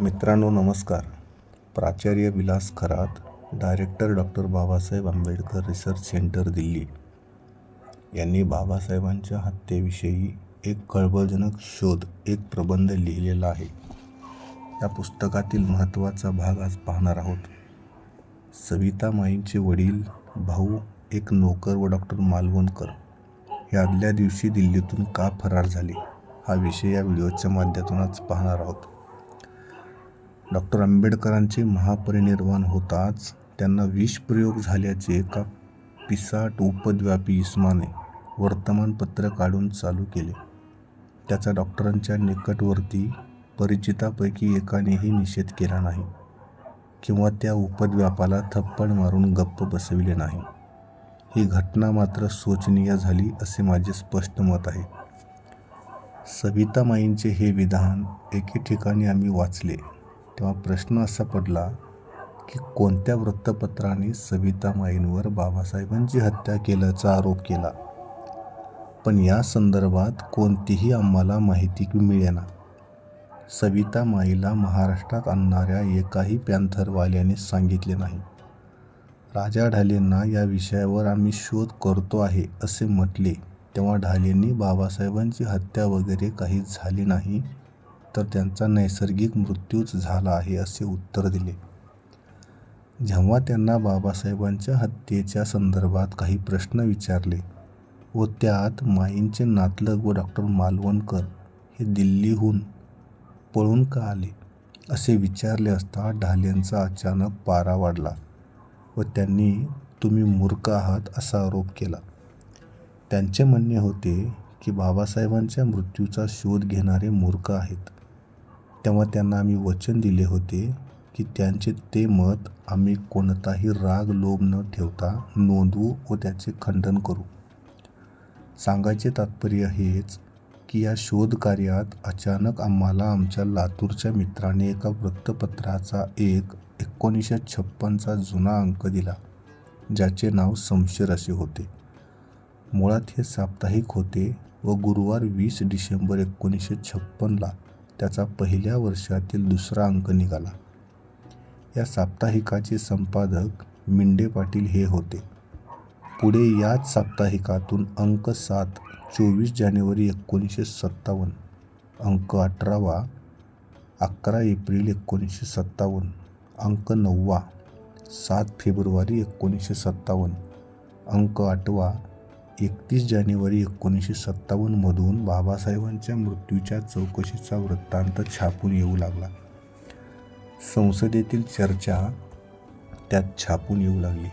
मित्रांनो नमस्कार. प्राचार्य Vilas Kharat director doctor Babasaheb Ambedkar research centre Delhi. यांनी बाबासाहेबांच्या हत्येविषयी एक कळबळजनक शोध एक प्रबंध लिहिलेला आहे. या पुस्तकातील महत्त्वाचा भाग आज पाहणार आहोत. सविता माईंचे वडील भाऊ एक नोकर व डॉक्टर मालवणकर हे आदल्या दिवशी दिल्लीतून का फरार झाले? हा विषय या व्हिडिओच्या माध्यमातूनच पाहणार आहोत. डॉक्टर आंबेडकरांचे महापरिनिर्वाण होताच त्यांना विषप्रयोग झाल्याचे एका पिसाट उपद्व्यापी इस्माने वर्तमानपत्र काढून चालू केले. त्याचा डॉक्टरांच्या निकटवर्ती परिचितापैकी एकानेही निषेध केला नाही किंवा त्या उपद्व्यापाला थप्पड मारून गप्प बसविले नाही. ही घटना मात्र शोचनीय झाली असे माझे स्पष्ट मत आहे. सवितामाईंचे हे विधान एके ठिकाणी आम्ही वाचले. तेव्हा प्रश्न असा पडला की कोणत्या वृत्तपत्राने सविता माईंवर बाबासाहेबांची हत्या केल्याचा आरोप केला? पण या संदर्भात कोणतीही आम्हाला माहिती मिळेना. सविता माईला महाराष्ट्रात आणणाऱ्या एकाही पॅन्थरवाल्याने सांगितले नाही. राजा ढालेंना या विषयावर आम्ही शोध करतो आहे असे म्हटले तेव्हा ढालेंनी बाबासाहेबांची हत्या वगैरे काही झाली नाही. तर त्यांचा नैसर्गिक मृत्यूच झाला आहे असे उत्तर दिले. जेव्हा त्यांना बाबासाहेबांच्या हत्येच्या संदर्भात काही प्रश्न विचारले व त्यात माईंचे नातलग व डॉक्टर मालवणकर हे दिल्लीहून पळून का आले असे विचारले असता ढालेंचा अचानक पारा वाढला व त्यांनी तुम्ही मूर्ख आहात असा आरोप केला. त्यांचे म्हणणे होते की बाबासाहेबांच्या मृत्यूचा शोध घेणारे मूर्ख आहेत. तेव्हा त्यांना आम्ही वचन दिले होते की त्यांचे ते मत आम्ही कोणताही राग लोभ न ठेवता नोंदवू व त्याचे खंडन करू. सांगायचे तात्पर्य हेच की या शोधकार्यात अचानक आम्हाला आमच्या लातूरच्या मित्राने एका वृत्तपत्राचा एक एकोणीसशे छप्पनचा जुना अंक दिला ज्याचे नाव समशेर असे होते. मुळात हे साप्ताहिक होते व गुरुवार वीस डिसेंबर एकोणीसशे छप्पनला त्याचा पहिल्या वर्षातील दुसरा अंक निघाला. या साप्ताहिकाचे संपादक मिंडे पाटील हे होते. पुढे याच साप्ताहिकातून अंक सात चोवीस जानेवारी एकोणीसशे सत्तावन्न अंक अठरावा अकरा एप्रिल एकोणीसशे सत्तावन्न अंक नववा सात फेब्रुवारी एकोणीसशे सत्तावन्न अंक आठवा एकतीस जानेवारी एकोणीसशे सत्तावन्नमधून बाबासाहेबांच्या मृत्यूच्या चौकशीचा वृत्तांत छापून येऊ लागला. संसदेतील चर्चा त्यात छापून येऊ लागली.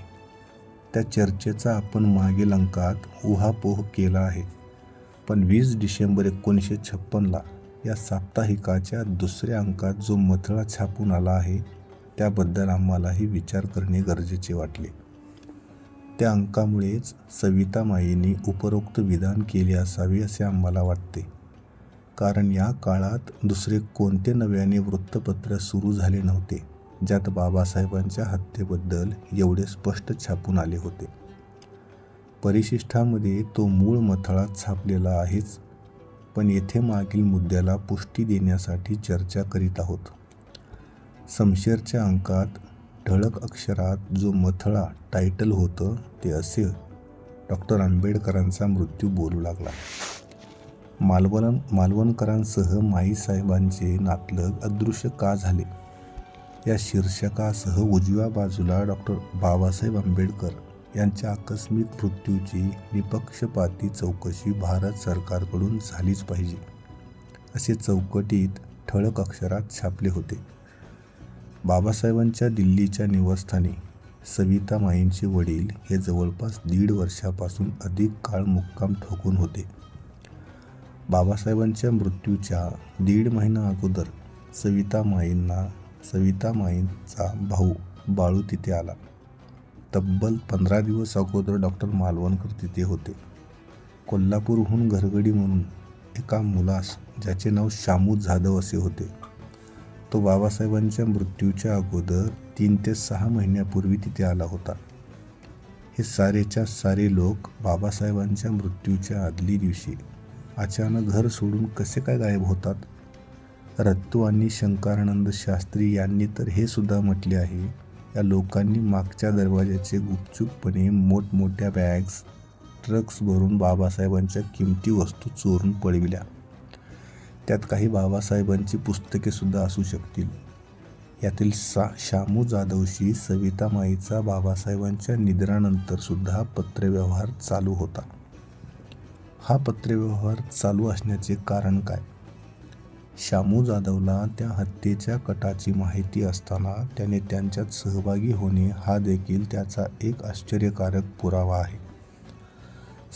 त्या चर्चेचा आपण मागील अंकात उहापोह केला आहे. पण वीस डिसेंबर एकोणीसशे छप्पनला या साप्ताहिकाच्या दुसऱ्या अंकात जो मथळा छापून आला आहे त्याबद्दल आम्हालाही विचार करणे गरजेचे वाटले. त्या अंकामुळेच सविता माईंनी उपरोक्त विधान केले असावे असे आम्हाला वाटते. कारण या काळात दुसरे कोणते नव्याने वृत्तपत्र सुरू झाले नव्हते ज्यात बाबासाहेबांच्या हत्येबद्दल एवढे स्पष्ट छापून आले होते. परिशिष्ठामध्ये तो मूळ मथळा छापलेला आहेच पण येथे मागील मुद्द्याला पुष्टी देण्यासाठी चर्चा करीत आहोत. समशेरच्या अंकात ठळक अक्षरात जो मथळा टायटल होतं ते असे डॉक्टर आंबेडकरांचा मृत्यू बोलू लागला. मालवण मालवणकरांसह माईसाहेबांचे नातलग अदृश्य का झाले? या शीर्षकासह उजव्या बाजूला डॉक्टर बाबासाहेब आंबेडकर यांच्या आकस्मिक मृत्यूची निपक्षपाती चौकशी भारत सरकारकडून झालीच पाहिजे असे चौकटीत ठळक अक्षरात छापले होते. बाबासाहेबांच्या दिल्लीच्या निवासस्थानी सविता माईंचे वडील हे जवळपास दीड वर्षापासून अधिक काळ मुक्काम ठोकून होते. बाबासाहेबांच्या मृत्यूच्या दीड महिना अगोदर सविता माईंना सविता माईंचा भाऊ बाळू तिथे आला. तब्बल पंधरा दिवस अगोदर डॉक्टर मालवणकर तिथे होते. कोल्हापूरहून घरगडी म्हणून एका मुलास ज्याचे नाव शामू जाधव असे होते तो बाबासाहेबांच्या मृत्यूच्या अगोदर तीन ते सहा महिन्यापूर्वी तिथे आला होता. हे सारेच्या सारे लोक बाबासाहेबांच्या मृत्यूच्या आदली दिवशी अचानक घर सोडून कसे काय गायब होतात? रत्तू आणि शंकरानंद शास्त्री यांनी तर हे सुद्धा म्हटले आहे या लोकांनी मागच्या दरवाजाचे गुपचूपपणे मोठमोठ्या बॅग्स ट्रक्स भरून बाबासाहेबांच्या किमती वस्तू चोरून पळविल्या. त्यात काही बाबासाहेबांची पुस्तकेसुद्धा असू शकतील. यातील सा शामू जाधवशी सविता माईचा बाबासाहेबांच्या निधनानंतरसुद्धा पत्रव्यवहार चालू होता. हा पत्रव्यवहार चालू असण्याचे कारण काय? शामू जाधवला त्या हत्येच्या कटाची माहिती असताना त्याने त्यांच्यात सहभागी होणे हा देखील त्याचा एक आश्चर्यकारक पुरावा आहे.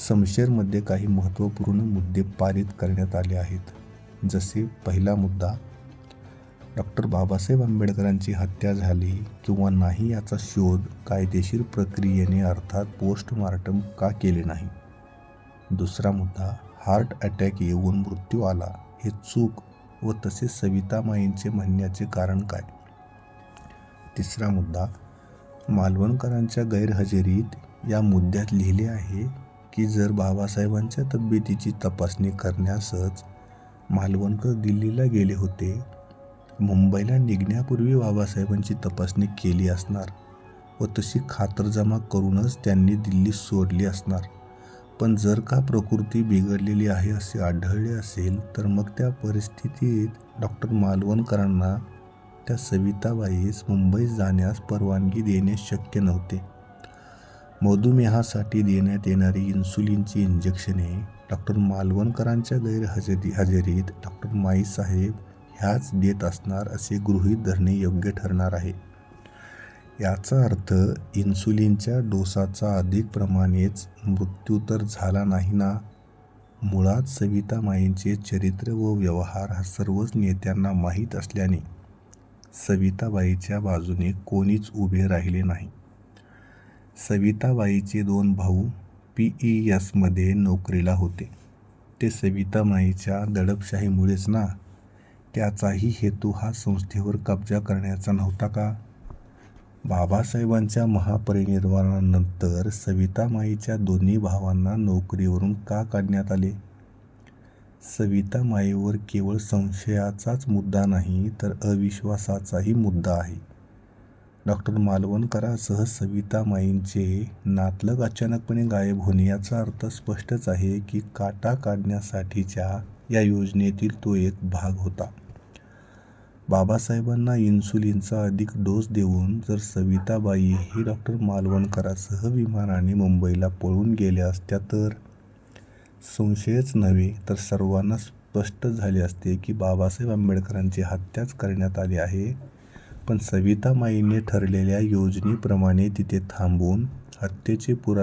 समशेरमध्ये काही महत्त्वपूर्ण मुद्दे पारित करण्यात आले आहेत. जसे पहिला मुद्दा डॉक्टर बाबासाहेब आंबेडकरांची हत्या झाली किंवा नाही याचा शोध कायदेशीर प्रक्रियेने अर्थात पोस्टमार्टम का केले नाही? दुसरा मुद्दा हार्ट अटॅक येऊन मृत्यू आला हे चूक व तसे सवितामाईंचे म्हणण्याचे कारण काय? तिसरा मुद्दा मालवणकरांच्या गैरहजेरीत या मुद्द्यात लिहिले आहे की जर बाबासाहेबांच्या तब्येतीची तपासणी करण्यासच मालवणकर दिल्लीला गेले होते. मुंबईला निघण्यापूर्वी बाबासाहेबांची तपासणी केली असणार व तशी खातरजमा करूनच त्यांनी दिल्ली सोडली असणार. पण जर का प्रकृती बिघडलेली आहे असे आढळले असेल तर मग त्या परिस्थितीत डॉक्टर मालवणकरांना त्या सविताबाईस मुंबईत जाण्यास परवानगी देणे शक्य नव्हते. मधुमेहासाठी देण्यात येणारी इन्सुलिनची इंजेक्शने डॉक्टर मालवणकरांच्या गैरहजेरी हजेरीत डॉक्टर माईसाहेब ह्याच देत असणार असे गृहीत धरणे योग्य ठरणार आहे. याचा अर्थ इन्सुलिनच्या डोसाचा अधिक प्रमाणेच मृत्यू तर झाला नाही ना? मुळात सविता माईंचे चरित्र व व्यवहार हा सर्वच नेत्यांना माहीत असल्याने सविताबाईच्या बाजूने कोणीच उभे राहिले नाही. सविताबाईचे दोन भाऊ पी ई एसमध्ये नोकरीला होते. ते सवितामाईच्या दडपशाहीमुळेच ना त्याचाही हेतू हा संस्थेवर कब्जा करण्याचा नव्हता का? बाबासाहेबांच्या महापरिनिर्वाणानंतर सवितामाईच्या दोन्ही भावांना नोकरीवरून का काढण्यात आले? सवितामाईवर केवळ संशयाचाच मुद्दा नाही तर अविश्वासाचाही मुद्दा आहे. डॉक्टर मालवणकरांसह सवितामाईंचे नातलग अचानकपणे गायब होणे याचा अर्थ स्पष्टच आहे की काटा काढण्यासाठीच्या या योजनेतील तो एक भाग होता. बाबासाहेबांना इन्सुलिनचा अधिक डोस देऊन जर सविताबाईही डॉक्टर मालवणकरांसह विमानाने मुंबईला पळून गेल्या असत्या तर? संशयच नव्हे तर सर्वांना स्पष्ट झाले असते की बाबासाहेब आंबेडकरांची हत्याच करण्यात आली आहे. पण सवितामाईंनी ठरलेल्या योजनेप्रमाणे तिथे थांबून हत्येचे पुरावे